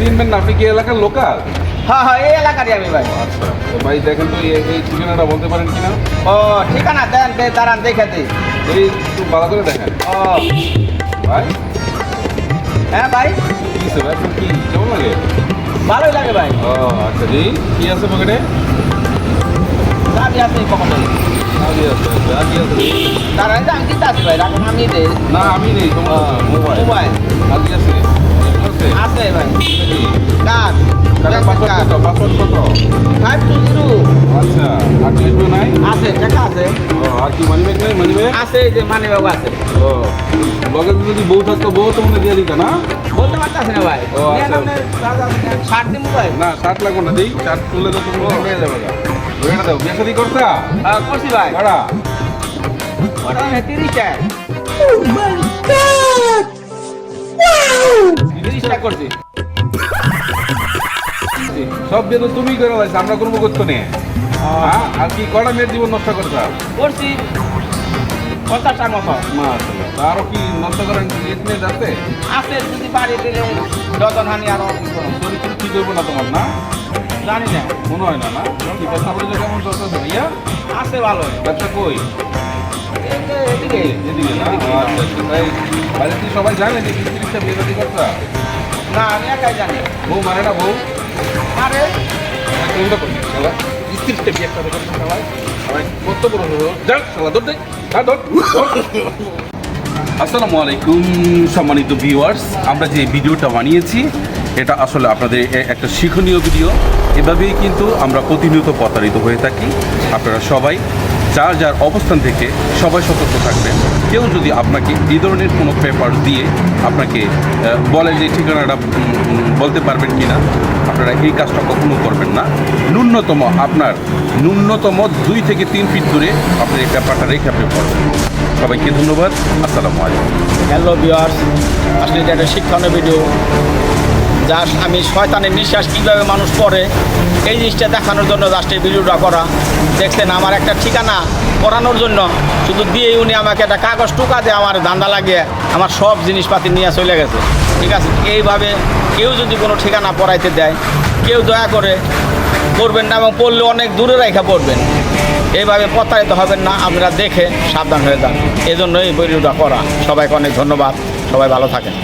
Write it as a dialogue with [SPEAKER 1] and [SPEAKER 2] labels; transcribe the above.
[SPEAKER 1] চিনবেন না আপনি কি এলাকার লোকাল?
[SPEAKER 2] হ্যাঁ হ্যাঁ এই এলাকারই আমি ভাই।
[SPEAKER 1] আচ্ছা তো ভাই দেখেন তো এই এই ঠিকানাটা বলতে পারেন কিনা?
[SPEAKER 2] ও ঠিকানা দেন দে দাঁড়ান দেখে দিই।
[SPEAKER 1] এই একটু ভালো করে দেখেন।
[SPEAKER 2] ও।
[SPEAKER 1] ভাই?
[SPEAKER 2] হ্যাঁ ভাই?
[SPEAKER 1] কি হয়েছে ভাই? কি কেমন লাগে?
[SPEAKER 2] ভালোই লাগে ভাই।
[SPEAKER 1] ও আচ্ছা জি কি আছে পকেটে?
[SPEAKER 2] আমি আপনি কখন
[SPEAKER 1] আগে আছে কি আছে?
[SPEAKER 2] দাঁড়ান আমি দিতে আছি ভাই রাখুন আমি দেই।
[SPEAKER 1] না আমি নেই তোমার মোবাইল।
[SPEAKER 2] মোবাইল।
[SPEAKER 1] কি আছে। আছে
[SPEAKER 2] আছে ভাই। কার?
[SPEAKER 1] কত? পাসওয়ার্ড কত?
[SPEAKER 2] ফাইভ টু জিরো
[SPEAKER 1] আচ্ছা আর কি আসবে নাই?
[SPEAKER 2] আছে টাকা আছে।
[SPEAKER 1] ও আর কি মানি ব্যাগ নাই? মানি ব্যাগ
[SPEAKER 2] আছে এই যে মানে বাবু আছে।
[SPEAKER 1] ও লগে যদি বউ থাকতো বউ তো মনে দিয়ে দিতা না?
[SPEAKER 2] বলতে পারতেছি না ভাই।
[SPEAKER 1] ও, আচ্ছা।
[SPEAKER 2] ষাট দিন ভাই।
[SPEAKER 1] না শার্ট লাগবে না দিই। শার্ট তুলে তো তুমি হয়ে যাবে না। ওইটা দাও বিয়ে শাদি করতা
[SPEAKER 2] হ্যাঁ, করছি ভাই।
[SPEAKER 1] কারা
[SPEAKER 2] ওটা তিরিশ টাকা। তিরিশ টাকা করছি।
[SPEAKER 1] সব বিয়ে তো তুমি করে লাইছ আমরা করব করতো নে হ্যাঁ আর কি কটা মেয়ের জীবন নষ্ট করতা
[SPEAKER 2] করছি। পঞ্চাশটার মতো।
[SPEAKER 1] মাশাআল্লাহ। তা আরও কি নষ্ট করেন মেয়ে যাতে
[SPEAKER 2] আছে যদি বাড়ি দিলে যতন হানি আরও
[SPEAKER 1] চরিত্র কি করব না তোমার না?
[SPEAKER 2] জানি না।
[SPEAKER 1] মনে হয় না না? কি ব্যবসা বাণিজ্য কেমন চলতেছে ভাইয়া?
[SPEAKER 2] আছে ভালো।
[SPEAKER 1] ব্যবসা কই?
[SPEAKER 2] এদিকে
[SPEAKER 1] এদিকে। না? আচ্ছা আচ্ছা তাই বাইরে সবাই জানে যে তিরিশটা বিয়ে করতা
[SPEAKER 2] না আমি একাই জানি।
[SPEAKER 1] বউ মানে না বউ?
[SPEAKER 2] আরে?
[SPEAKER 1] কোনটা করি শালা। তিরিশটা বিয়ে শাদি করতা সবাই। সবাই কত বড় যাক শালা দৌড় দে। আসসালামু আলাইকুম সম্মানিত ভিউয়ার্স আমরা যে ভিডিওটা বানিয়েছি এটা আসলে আপনাদের একটা শিক্ষণীয় ভিডিও। এভাবেই কিন্তু আমরা প্রতিনিয়ত প্রতারিত হয়ে থাকি। আপনারা সবাই যার যার অবস্থান থেকে সবাই সতর্ক থাকবেন। কেউ যদি আপনাকে এই ধরনের কোনো পেপার দিয়ে আপনাকে বলে যে ঠিকানাটা বলতে পারবেন কি না আপনারা এই কাজটা কখনো করবেন না। ন্যূনতম আপনার ন্যূনতম দুই থেকে তিন ফিট দূরে আপনি এই পেপারটা রেখে আপনি পড়বেন। সবাইকে ধন্যবাদ। আসসালামু আলাইকুম।
[SPEAKER 2] হ্যালো ভিউয়ার্স, আসলে এটা একটা শিক্ষণীয় ভিডিও যা আমি শয়তানের নিঃশ্বাস কীভাবে মানুষ পড়ে এই জিনিসটা দেখানোর জন্য জাস্ট এই ভিডিওটা করা। দেখছেন, আমার একটা ঠিকানা পড়ানোর জন্য। শুধু দিয়ে উনি আমাকে একটা কাগজ টুকা দিয়ে আমার ধান্দা লাগিয়ে আমার সব জিনিসপাতি নিয়ে চলে গেছে। ঠিক আছে? এইভাবে কেউ যদি কোনো ঠিকানা পড়াইতে দেয়, কেউ দয়া করে পড়বেন না এবং পড়লে অনেক দূরে রেখা পড়বেন। এইভাবে প্রতারিত হবেন না, আপনারা দেখে সাবধান হয়ে যান। এজন্য এই ভিডিওটা করা। সবাইকে অনেক ধন্যবাদ। সবাই ভালো থাকেন।